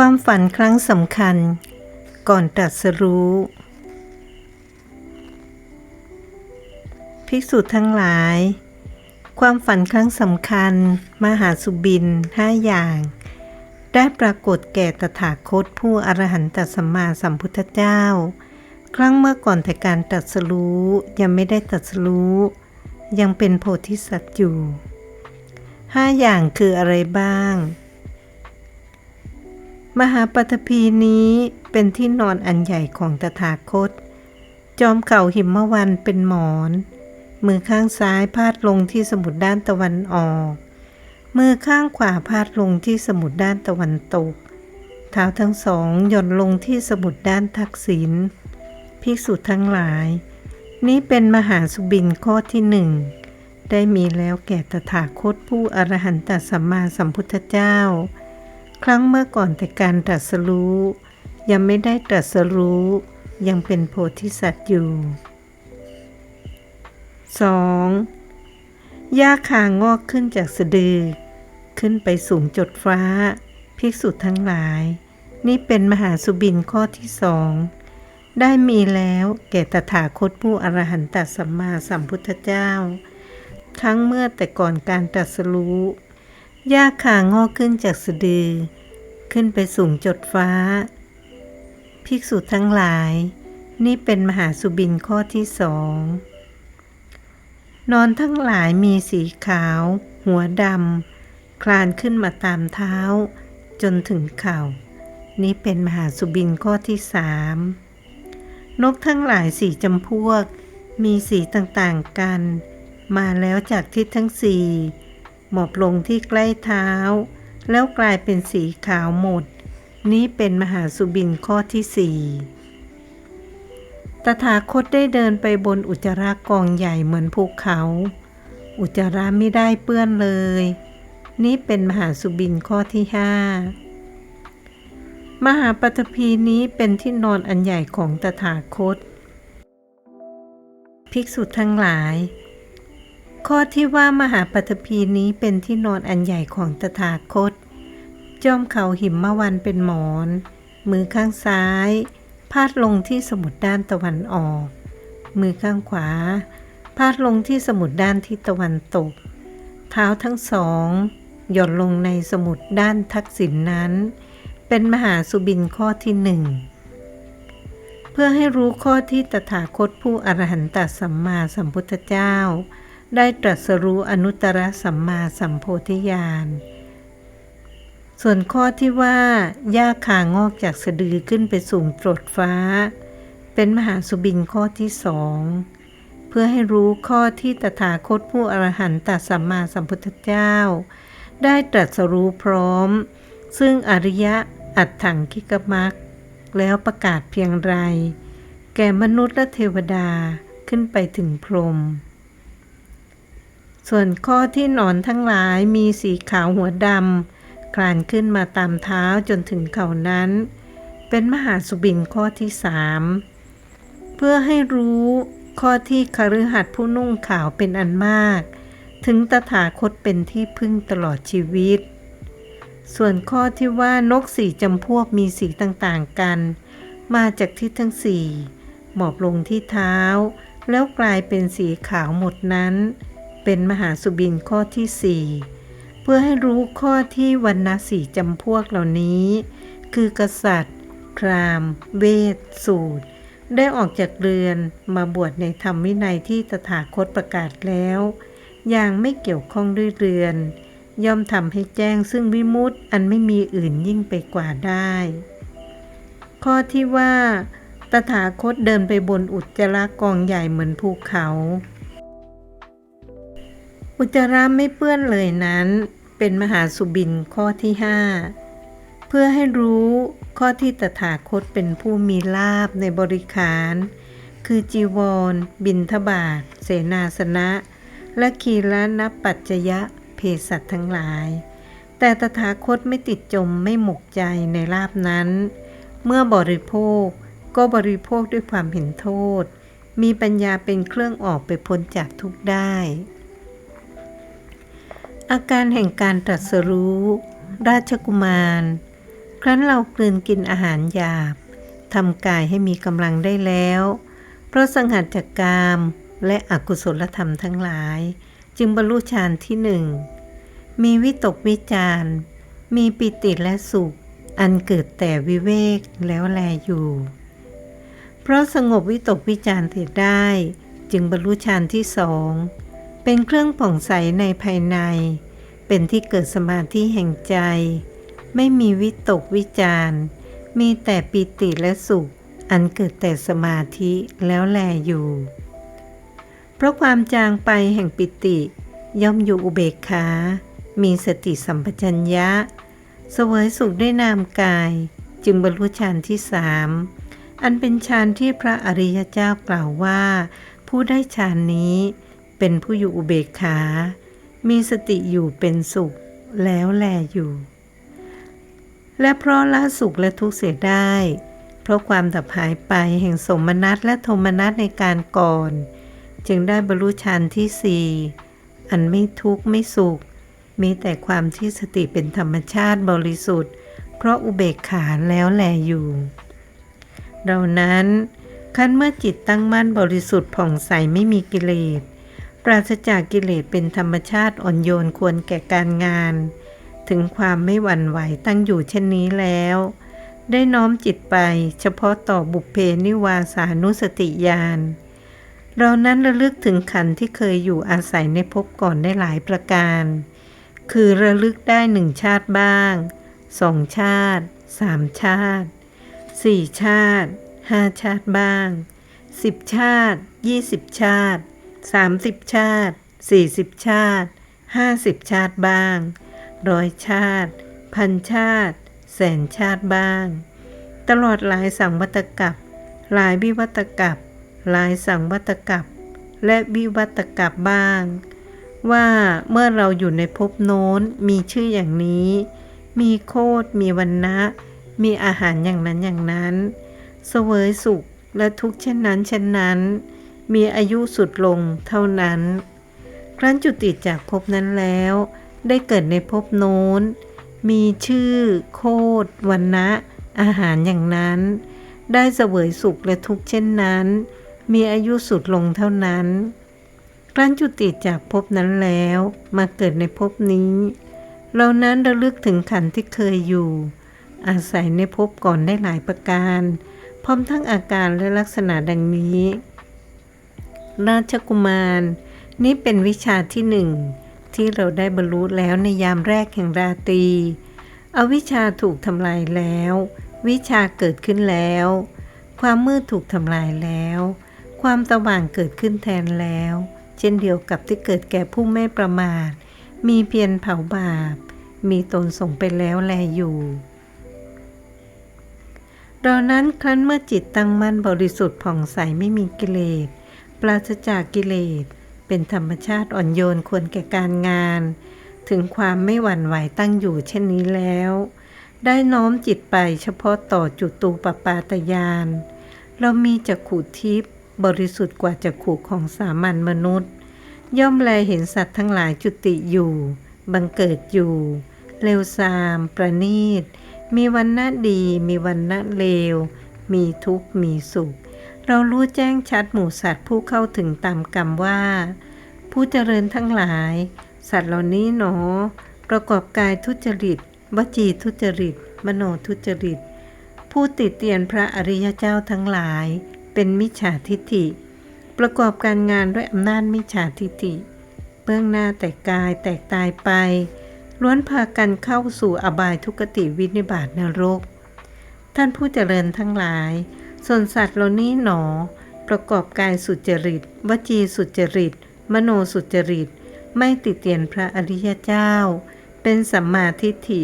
ความฝันครั้งสำคัญ ก่อนตรัสรู้ ภิกษุทั้งหลาย ความฝันครั้งสำคัญ มหาสุบินห้าอย่าง ได้ปรากฏแก่ตถาคตผู้อรหันตสัมมาสัมพุทธเจ้า ครั้งเมื่อก่อนแต่การตรัสรู้ยังไม่ได้ตรัสรู้ ยังเป็นโพธิสัตว์อยู่ห้าอย่างคืออะไรบ้าง มหาปฐพีนี้เป็นที่นอนอันใหญ่ของตถาคต จอมเข่าหิมวันเป็นหมอน มือข้างซ้ายพาดลงที่สมุดด้านตะวันออก มือข้างขวาพาดลงที่สมุดด้านตะวันตก เท้าทั้งสองหย่อนลงที่สมุดด้านทักษิณภิกษุทั้งหลาย นี้เป็นมหาสุบินข้อที่หนึ่งได้มีแล้วแก่ตถาคตผู้อรหันตสัมมาสัมพุทธเจ้า ครั้งเมื่อก่อนแต่การตรัสรู้ ยังไม่ได้ตรัสรู้ ยังเป็นโพธิสัตว์อยู่ 2. หญ้าคางอกขึ้นจากสะดือ ขึ้นไปสูงจดฟ้า ภิกษุทั้งหลาย นี่เป็นมหาสุบินข้อที่สองได้มีแล้วแก่ตถาคตผู้อรหันตสัมมาสัมพุทธเจ้า ครั้งเมื่อแต่ก่อนการตรัสรู้ หญ้าคางอกขึ้นจากสะดือ ขึ้นไปสูงจดฟ้า ภิกษุทั้งหลาย นี่เป็นมหาสุบินข้อที่สองนอนทั้งหลายมีสีขาว หัวดำคลานขึ้นมาตามเท้า จนถึงเข่า นี้เป็นมหาสุบินข้อที่สามนกทั้งหลายสี่จำพวก มีสีต่างๆกัน มาแล้วจากทิศทั้งสี่ หมอบลงที่ใกล้เท้า แล้วกลายเป็นสีขาวหมด นี้เป็นมหาสุบินข้อที่สี่ตถาคตได้เดินไปบนอุจจาระกองใหญ่เหมือนภูเขา อุจจาระไม่ได้เปื้อนเลย นี้เป็นมหาสุบินข้อที่ห้ามหาปฐพีนี้เป็นที่นอนอันใหญ่ของตถาคต ภิกษุทั้งหลาย ข้อที่ว่ามหาปฐพีนี้เป็นที่นอนอันใหญ่ของตถาคต จอมเขาหิมมวันเป็นหมอน มือข้างซ้าย พาดลงที่สมุดด้านตะวันออก มือข้างขวา พาดลงที่สมุดด้านทิศตะวันตก เท้าทั้งสอง หย่อนลงในสมุดด้านทักษิณนนั้น เป็นมหาสุบินข้อที่หนึ่งเพื่อให้รู้ข้อที่ตถาคตผู้อรหันตสัมมาสัมพุทธเจ้า ได้ตรัสรู้อนุตตรสัมมาสัมโพธิญาณ ส่วนข้อที่ว่าหญ้าคางอกจากสะดือขึ้นไปสูงตรดฟ้า เป็นมหาสุบินข้อที่สองเพื่อให้รู้ข้อที่ตถาคตผู้อรหันตสัมมาสัมพุทธเจ้า ได้ตรัสรู้พร้อม ซึ่งอริยะอัตถังคิกมักแล้วประกาศเพียงไร แก่มนุษย์และเทวดาขึ้นไปถึงพรหม ส่วนข้อที่หนอนทั้งหลายมีสีขาวหัวดำคลานขึ้นมาตามเท้าจนถึงเข่านั้น เป็นมหาสุบินข้อที่สามเพื่อให้รู้ข้อที่คฤหัสถ์ผู้นุ่งขาวเป็นอันมาก ถึงตถาคตเป็นที่พึ่งตลอดชีวิต ส่วนข้อที่ว่านกสี่จำพวกมีสีต่างๆกัน มาจากทิศทั้งสี่หมอบลงที่เท้า แล้วกลายเป็นสีขาวหมดนั้น เป็นมหาสุบินข้อที่สี่เพื่อให้รู้ข้อที่วันณะสี่จำพวกเหล่านี้ คือกษัตริย์ พราหมณ์ เวท สูตร ได้ออกจากเรือนมาบวชในธรรมวินัยที่ตถาคตประกาศแล้ว อย่างไม่เกี่ยวข้องด้วยเรือน ย่อมทำให้แจ้งซึ่งวิมุตติอันไม่มีอื่นยิ่งไปกว่าได้ ข้อที่ว่า ตถาคตเดินไปบนอุจจาระกองใหญ่เหมือนภูเขา อุจจาระไม่เปื้อนเลยนั้น เป็นมหาสุบินข้อที่ห้าเพื่อให้รู้ข้อที่ตถาคตเป็นผู้มีลาบในบริขาร คือจีวร บินทบาท เสนาสนะ และคีรนปัจจยะเพสัตทั้งหลาย แต่ตถาคตไม่ติดจมไม่หมกใจในลาบนั้น เมื่อบริโภคก็บริโภคด้วยความเห็นโทษ มีปัญญาเป็นเครื่องออกไปพ้นจากทุกข์ได้ อาการแห่งการตรัสรู้ ราชกุมาร ครั้นเรากลืนกินอาหารหยาบทำกายให้มีกำลังได้แล้ว เพราะสังหารจากกามและอกุศลธรรมทั้งหลาย จึงบรรลุฌานที่หนึ่ง มีวิตกวิจารมีปิติและสุข อันเกิดแต่วิเวกแล้วแลอยู่ เพราะสงบวิตกวิจารณ์เถิดได้ จึงบรรลุฌานที่สอง เป็นเครื่องผ่องใสในภายใน เป็นที่เกิดสมาธิแห่งใจ ไม่มีวิตกวิจารมีแต่ปิติและสุข อันเกิดแต่สมาธิแล้วแลอยู่ เพราะความจางไปแห่งปิติ ย่อมอยู่อุเบกขา มีสติสัมปชัญญะ เสวยสุขด้วยนามกาย จึงบรรลุฌานที่สามอันเป็นฌานที่พระอริยเจ้ากล่าวว่า ผู้ได้ฌานนี้ เป็นผู้อยู่อุเบกขา มีสติอยู่เป็นสุขแล้วแลอยู่ และเพราะละสุขและทุกข์เสียได้ เพราะความดับหายไปแห่งสมนัตและโทมนัตในการก่อน จึงได้บรรลุฌานที่สี่อันไม่ทุกข์ไม่สุข มีแต่ความที่สติเป็นธรรมชาติบริสุทธิ์ เพราะอุเบกขาแล้วแลอยู่เรานั้นขั้นเมื่อจิตตั้งมั่นบริสุทธิ์ผ่องใสไม่มีกิเลส ปราศจากกิเลสเป็นธรรมชาติอ่อนโยนควรแก่การงาน ถึงความไม่หวั่นไหวตั้งอยู่เช่นนี้แล้ว ได้น้อมจิตไปเฉพาะต่อบุพเพนิวาสานุสติญาณเรานั้นระลึกถึงขันธ์ที่เคยอยู่อาศัยในภพก่อนได้หลายประการ คือระลึกได้หนึ่งชาติบ้างสองชาติสามชาติสี่ชาติห้าชาติบ้างสิบชาติยี่สิบชาติ สามสิบชาติสี่สิบชาติห้าสิบชาติบ้างร้อยชาติ พันชาติ แสนชาติบ้าง ตลอดหลายสังวัตกับหลายวิวัตกับหลายสังวัตกับและวิวัตกับบ้าง ว่าเมื่อเราอยู่ในภพโน้นมีชื่ออย่างนี้ มีโคดมีวันนะมีอาหารอย่างนั้นอย่างนั้น เสวยสุขและทุกข์เช่นนั้นเช่นนั้น มีอายุสุดลงเท่านั้น ครั้นจุติจากภพนั้นแล้ว ได้เกิดในภพโน้น มีชื่อ โคดวันนะอาหารอย่างนั้น ได้เสวยสุขและทุกข์เช่นนั้น มีอายุสุดลงเท่านั้น ครั้นจุติจากภพนั้นแล้วมาเกิดในภพนี้ เรานั้นระลึกถึงขันที่เคยอยู่ อาศัยในภพก่อนได้หลายประการ พร้อมทั้งอาการและลักษณะดังนี้ ราชกุมาร นี่เป็นวิชาที่หนึ่งที่เราได้บรรลุแล้วในยามแรกแห่งราตรีอวิชชาถูกทำลายแล้ว วิชาเกิดขึ้นแล้ว ความมืดถูกทำลายแล้ว ความสว่างเกิดขึ้นแทนแล้ว เช่นเดียวกับที่เกิดแก่ผู้ไม่ประมาท มีเพียรเผาบาป มีตนส่งไปแล้วแลอยู่เรานั้นครั้นเมื่อจิตตั้งมั่นบริสุทธิ์ผ่องใสไม่มีกิเลส ปราศจากกิเลส เป็นธรรมชาติอ่อนโยนควรแก่การงาน ถึงความไม่หวั่นไหวตั้งอยู่เช่นนี้แล้ว ได้น้อมจิตไปเฉพาะต่อจุตูปปาตยาน เรามีจักขุทิพย์บริสุทธิ์กว่าจักขุของสามัญมนุษย์ ย่อมแลเห็นสัตว์ทั้งหลายจุติอยู่ บังเกิดอยู่ เลวทราม ประณีต มีวันณะดี มีวันณะเลว มีทุกข์ มีสุข เรารู้แจ้งชัดหมู่สัตว์ผู้เข้าถึงตามกรรมว่า ผู้เจริญทั้งหลาย สัตว์เหล่านี้หนอ ประกอบกายทุจริตวจีทุจริต มโนทุจริต ผู้ติดเตียนพระอริยเจ้าทั้งหลาย เป็นมิจฉาทิฏฐิ ประกอบการงานด้วยอำนาจมิจฉาทิฏฐิ เบื้องหน้าแต่กายแตกตายไป ล้วนพากันเข้าสู่อบายทุกติวินิบาตนรก ท่านผู้เจริญทั้งหลาย ส่วนสัตว์เหล่านี้หนอ ประกอบกายสุจริต วจีสุจริต มโนสุจริต ไม่ติดเตียนพระอริยเจ้า เป็นสัมมาทิฏฐิ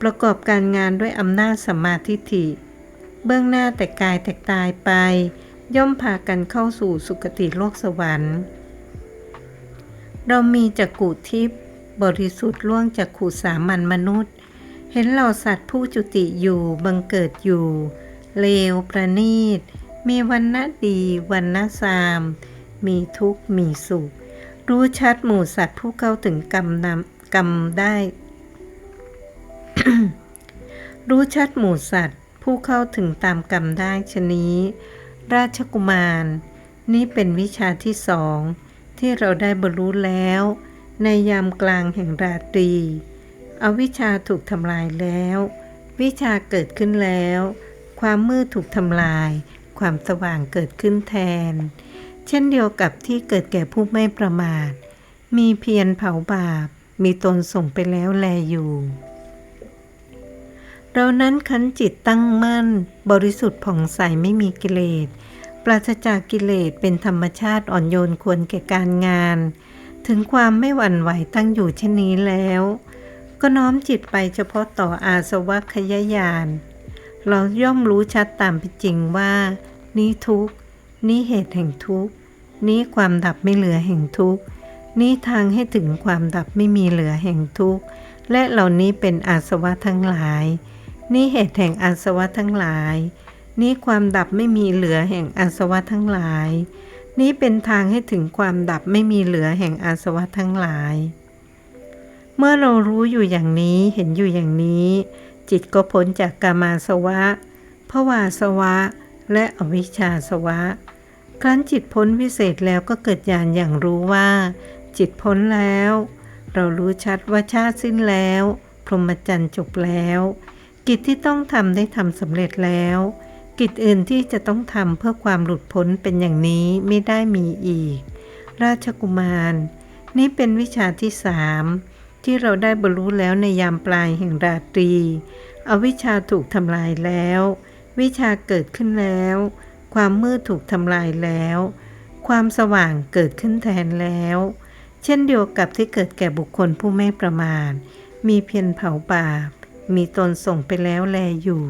ประกอบการงานด้วยอำนาจสัมมาทิฏฐิ เบื้องหน้าแต่กายแตกตายไป ย่อมพากันเข้าสู่สุคติโลกสวรรค์ เรามีจักกุทิพย์บริสุทธิ์ล่วงจากขู่สามัญมนุษย์ เห็นเหล่าสัตว์ผู้จุติอยู่บังเกิดอยู่ เลวประณีต มีวันณะดีวันณะสาม มีทุกข์มีสุข รู้ชัดหมู่สัตว์ผู้เข้าถึงกรรมนำกรรมได้ รู้ชัดหมู่สัตว์ผู้เข้าถึงตามกรรมได้ชนี้ ราชกุมาร นี่เป็นวิชาที่สอง ที่เราได้บรรลุแล้ว ในยามกลางแห่งราตรี อวิชชาถูกทำลายแล้ว วิชาเกิดขึ้นแล้ว ความมืดถูกทำลาย ความสว่างเกิดขึ้นแทน เช่นเดียวกับที่เกิดแก่ผู้ไม่ประมาท มีเพียรเผาบาป มีตนส่งไปแล้วแลอยู่ เรานั้นคันจิตตั้งมั่น บริสุทธิ์ผ่องใสไม่มีกิเลส ปราศจากกิเลสเป็นธรรมชาติอ่อนโยนควรแก่การงาน ถึงความไม่หวั่นไหวตั้งอยู่เช่นนี้แล้ว ก็น้อมจิตไปเฉพาะต่ออาสวะขยายาน เราย่อมรู้ชัดตามเป็นจริงว่า นี้ทุกข์นี้เหตุแห่งทุกข์นี้ความดับไม่เหลือแห่งทุกข์นี้ทางให้ถึงความดับไม่มีเหลือแห่งทุกข์และเหล่านี้เป็นอาสวะทั้งหลาย นี่เหตุแห่งอาสวะทั้งหลาย นี้ความดับไม่มีเหลือแห่งอาสวะทั้งหลาย นี้เป็นทางให้ถึงความดับไม่มีเหลือแห่งอาสวะทั้งหลาย เมื่อเรารู้อยู่อย่างนี้เห็นอยู่อย่างนี้ จิตก็พ้นจากกามาสวะภวาสวะ และอวิชชาสวะ ครั้นจิตพ้นวิเศษแล้วก็เกิดญาณอย่างรู้ว่า จิตพ้นแล้ว เรารู้ชัดว่าชาติสิ้นแล้ว พรหมจรรย์จบแล้ว กิจที่ต้องทำได้ทำสำเร็จแล้ว กิจอื่นที่จะต้องทำเพื่อความหลุดพ้นเป็นอย่างนี้ไม่ได้มีอีก ราชกุมาร นี่เป็นวิชาที่สาม ที่เราได้บรรลุแล้วในยามปลายแห่งราตรี อวิชชาถูกทำลายแล้ว วิชาเกิดขึ้นแล้ว ความมืดถูกทำลายแล้ว ความสว่างเกิดขึ้นแทนแล้ว เช่นเดียวกับที่เกิดแก่บุคคลผู้ไม่ประมาทมีเพียรเผาบาปมีตนส่งไปแล้วแลอยู่